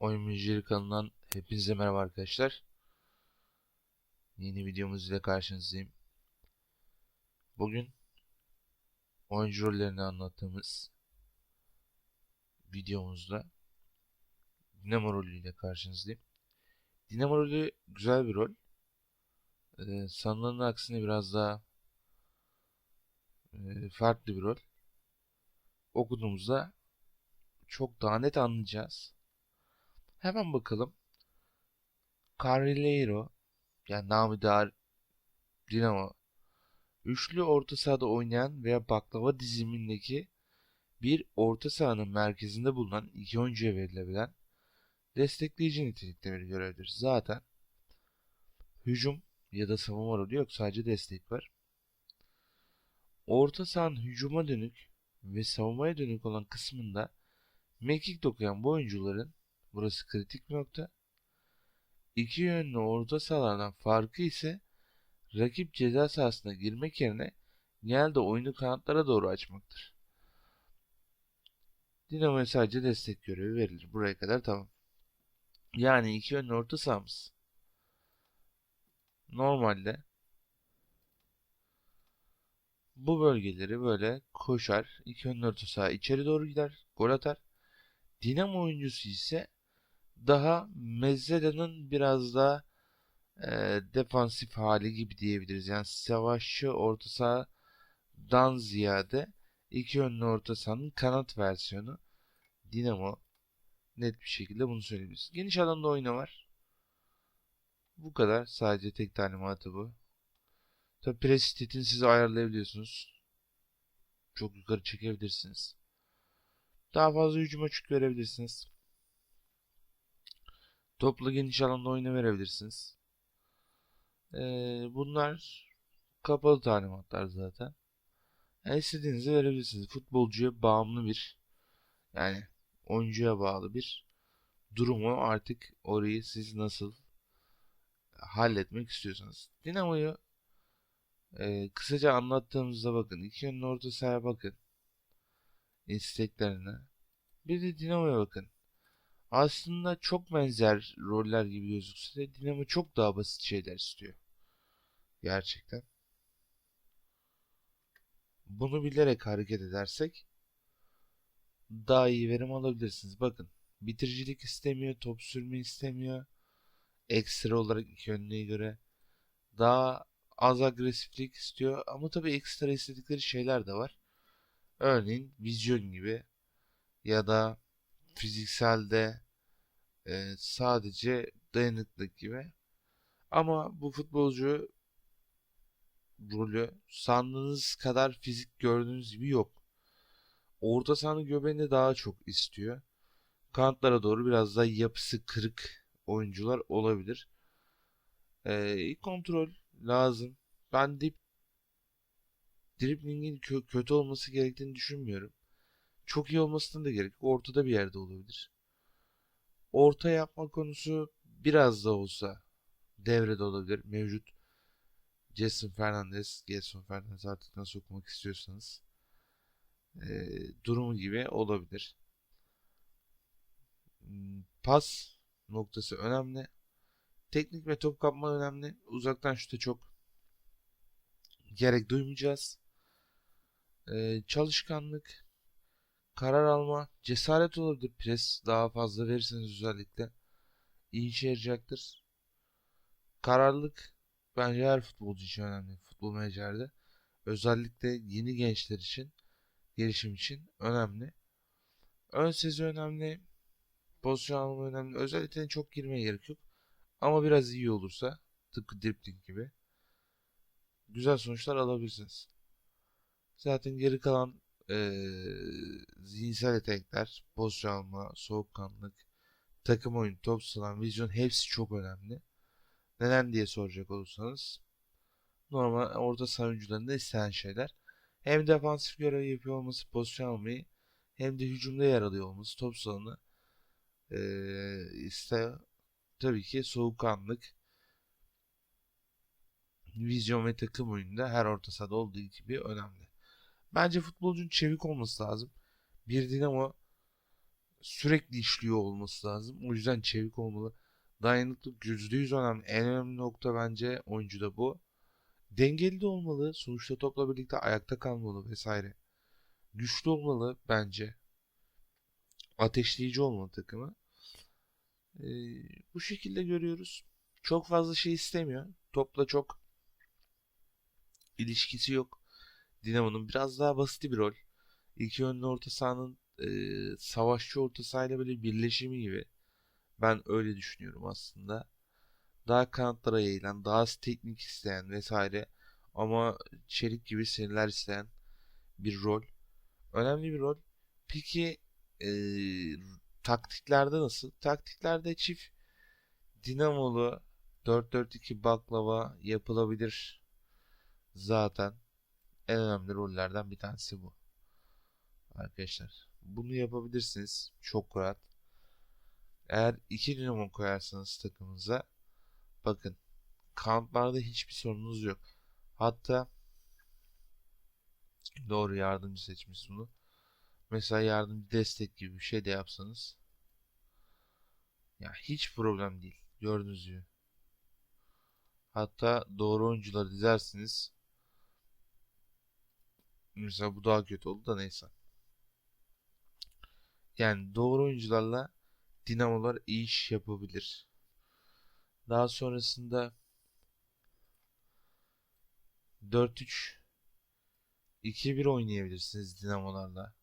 Oyun Müziği kanalından hepinize merhaba arkadaşlar. Yeni videomuz ile karşınızdayım. Bugün oyuncu rollerini anlattığımız videomuzda Dinamo rolü ile karşınızdayım. Dinamo rolü güzel bir rol. Ee, sanılanın aksine biraz daha e, farklı bir rol. Okuduğumuzda çok daha net anlayacağız. Hemen bakalım. Carrileiro yani namı dar Dinamo üçlü orta sahada oynayan veya baklava dizimindeki bir orta sahanın merkezinde bulunan iki oyuncuya verilebilen destekleyici nitelikte bir görevdir. Zaten hücum ya da savunma rolü yok sadece destek var. Orta sahanın hücuma dönük ve savunmaya dönük olan kısmında mekik dokuyan bu oyuncuların Burası kritik bir nokta. İki yönlü orta sahalardan farkı ise rakip ceza sahasına girmek yerine genelde oyunu kanatlara doğru açmaktır. Dinamo'ya sadece destek görevi verilir. Buraya kadar tamam. Yani iki yönlü orta sahamız. Normalde bu bölgeleri böyle koşar. iki yönlü orta saha içeri doğru gider. Gol atar. Dinamo oyuncusu ise daha Mezzeda'nın biraz daha e, defansif hali gibi diyebiliriz. Yani savaşçı orta sahadan ziyade iki yönlü orta sahanın kanat versiyonu Dinamo net bir şekilde bunu söyleyebiliriz. Geniş alanda oyna var. Bu kadar. Sadece tek talimatı bu. Tabi pres sizi ayarlayabiliyorsunuz. Çok yukarı çekebilirsiniz. Daha fazla hücum açık verebilirsiniz. Toplu geniş alanda oyuna verebilirsiniz. Ee, bunlar kapalı talimatlar zaten. Yani istediğinizi verebilirsiniz. Futbolcuya bağımlı bir yani oyuncuya bağlı bir durumu artık orayı siz nasıl halletmek istiyorsanız. Dinamo'yu e, kısaca anlattığımızda bakın. iki yönlü orta bakın. isteklerine. Bir de Dinamo'ya bakın aslında çok benzer roller gibi gözükse de Dinamo çok daha basit şeyler istiyor. Gerçekten. Bunu bilerek hareket edersek daha iyi verim alabilirsiniz. Bakın bitiricilik istemiyor, top sürme istemiyor. Ekstra olarak iki yönlüğe göre daha az agresiflik istiyor ama tabii ekstra istedikleri şeyler de var. Örneğin vizyon gibi ya da fizikselde e, sadece dayanıklık gibi. Ama bu futbolcu rolü sandığınız kadar fizik gördüğünüz gibi yok. Orta sahanın göbeğinde daha çok istiyor. Kanatlara doğru biraz daha yapısı kırık oyuncular olabilir. Ee, kontrol lazım. Ben dip driblingin kö kötü olması gerektiğini düşünmüyorum. Çok iyi olmasının da gerek. Ortada bir yerde olabilir. Orta yapma konusu biraz da olsa devrede olabilir. Mevcut Jason Fernandez, Jason Fernandez artık nasıl okumak istiyorsanız e, durumu gibi olabilir. Hmm, pas noktası önemli. Teknik ve top kapma önemli. Uzaktan şuta çok gerek duymayacağız. Ee, çalışkanlık karar alma, cesaret olabilir. Pres daha fazla verirseniz özellikle iyi işe yarayacaktır. Kararlılık bence her futbolcu için önemli. Futbol menajerde. Özellikle yeni gençler için, gelişim için önemli. Ön sezi önemli. Pozisyon alma önemli. Özellikle çok girmeye gerek yok. Ama biraz iyi olursa tıpkı dripling gibi güzel sonuçlar alabilirsiniz. Zaten geri kalan e, zihinsel yetenekler, pozisyon alma, soğukkanlık, takım oyunu, top salan, vizyon hepsi çok önemli. Neden diye soracak olursanız normal orta saha oyuncularında istenen şeyler. Hem defansif görev yapıyor olması, pozisyon almayı hem de hücumda yer alıyor olması, top salanı e, iste tabii ki soğukkanlık, vizyon ve takım oyununda her orta sahada olduğu gibi önemli. Bence futbolcunun çevik olması lazım. Bir Dinamo sürekli işliyor olması lazım. O yüzden çevik olmalı. Dayanıklılık %100 önemli. En önemli nokta bence oyuncuda bu. Dengeli de olmalı. Sonuçta topla birlikte ayakta kalmalı vesaire. Güçlü olmalı bence. Ateşleyici olmalı takımı. Ee, bu şekilde görüyoruz. Çok fazla şey istemiyor. Topla çok ilişkisi yok. Dinamo'nun biraz daha basit bir rol. İki yönlü orta sahanın e, savaşçı orta sahayla böyle birleşimi gibi. Ben öyle düşünüyorum aslında. Daha kanatlara yayılan, daha teknik isteyen vesaire ama çelik gibi sinirler isteyen bir rol. Önemli bir rol. Peki e, taktiklerde nasıl? Taktiklerde çift dinamolu 4-4-2 baklava yapılabilir. Zaten en önemli rollerden bir tanesi bu. Arkadaşlar bunu yapabilirsiniz. Çok rahat. Eğer iki dinamo koyarsanız takımınıza bakın kamplarda hiçbir sorununuz yok. Hatta doğru yardımcı seçmiş bunu. Mesela yardımcı destek gibi bir şey de yapsanız ya hiç problem değil. Gördüğünüz gibi. Hatta doğru oyuncuları dizersiniz. Mesela bu daha kötü oldu da neyse. Yani doğru oyuncularla Dinamolar iyi iş yapabilir. Daha sonrasında 4-3 2-1 oynayabilirsiniz Dinamolarla.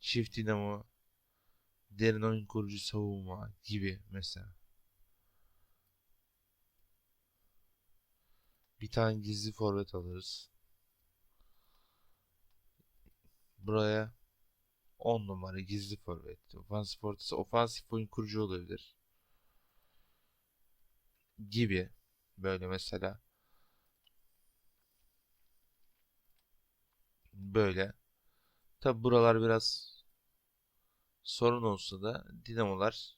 Çift Dinamo derin oyun kurucu savunma gibi mesela. Bir tane gizli forvet alırız. Buraya 10 numara gizli forvet. Ofansif ortası ofansif oyun kurucu olabilir. Gibi. Böyle mesela. Böyle. Tabi buralar biraz sorun olsa da dinamolar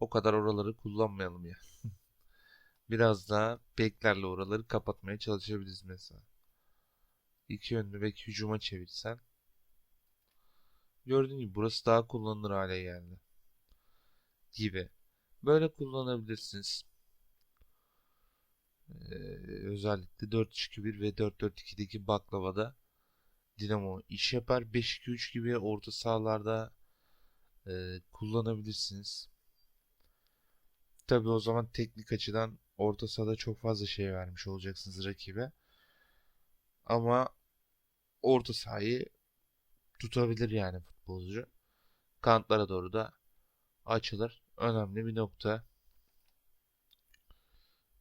o kadar oraları kullanmayalım ya. biraz daha beklerle oraları kapatmaya çalışabiliriz mesela. İki yönlü bek hücuma çevirsen Gördüğün gibi burası daha kullanılır hale geldi. Gibi. Böyle kullanabilirsiniz. Ee, özellikle 4-3-2-1 ve 4-4-2'deki baklavada Dinamo iş yapar. 5-2-3 gibi orta sahalarda e, kullanabilirsiniz. Tabi o zaman teknik açıdan orta sahada çok fazla şey vermiş olacaksınız rakibe. Ama orta sahayı tutabilir yani futbolcu. Kanatlara doğru da açılır. Önemli bir nokta.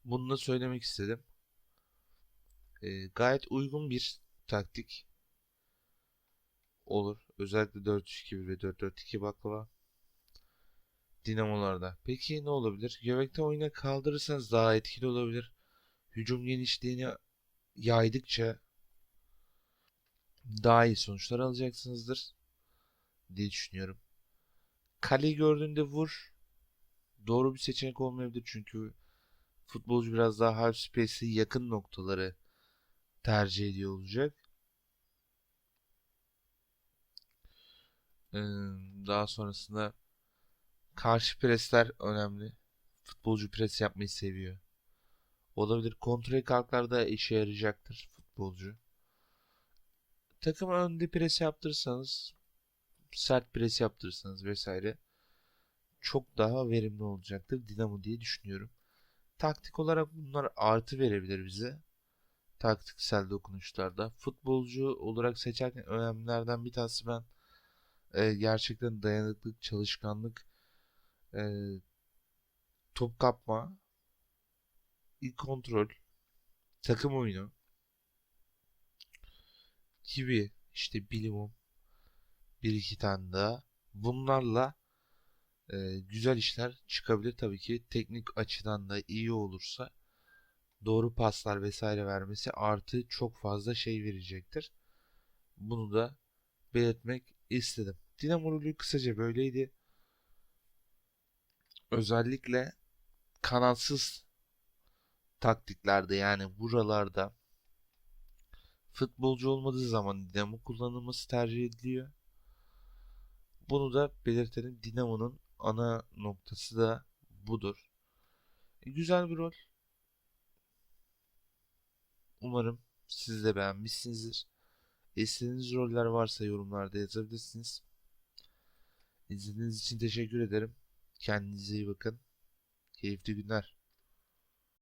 Bunu da söylemek istedim. E, gayet uygun bir taktik olur. Özellikle 4-3-2 ve 4-4-2 baklava. Dinamolarda. Peki ne olabilir? Göbekte oyuna kaldırırsanız daha etkili olabilir. Hücum genişliğini yaydıkça daha iyi sonuçlar alacaksınızdır diye düşünüyorum. Kaleyi gördüğünde vur. Doğru bir seçenek olmayabilir çünkü futbolcu biraz daha half space'e yakın noktaları tercih ediyor olacak. Ee, daha sonrasında karşı presler önemli. Futbolcu pres yapmayı seviyor. Olabilir. Kontrol kalklarda işe yarayacaktır futbolcu. Takım önde pres yaptırırsanız sert pres yaptırırsanız vesaire çok daha verimli olacaktır Dinamo diye düşünüyorum. Taktik olarak bunlar artı verebilir bize. Taktiksel dokunuşlarda. Futbolcu olarak seçerken önemlilerden bir tanesi ben e, gerçekten dayanıklık, çalışkanlık, e, top kapma, ilk kontrol, takım oyunu gibi işte bilimum bir iki tane daha bunlarla e, güzel işler çıkabilir tabii ki teknik açıdan da iyi olursa doğru paslar vesaire vermesi artı çok fazla şey verecektir. Bunu da belirtmek istedim. Dinamo kısaca böyleydi. Özellikle kanatsız taktiklerde yani buralarda futbolcu olmadığı zaman Dinamo kullanılması tercih ediliyor. Bunu da belirtelim. Dinamo'nun ana noktası da budur. E, güzel bir rol. Umarım siz de beğenmişsinizdir. İstediğiniz roller varsa yorumlarda yazabilirsiniz. İzlediğiniz için teşekkür ederim. Kendinize iyi bakın. Keyifli günler.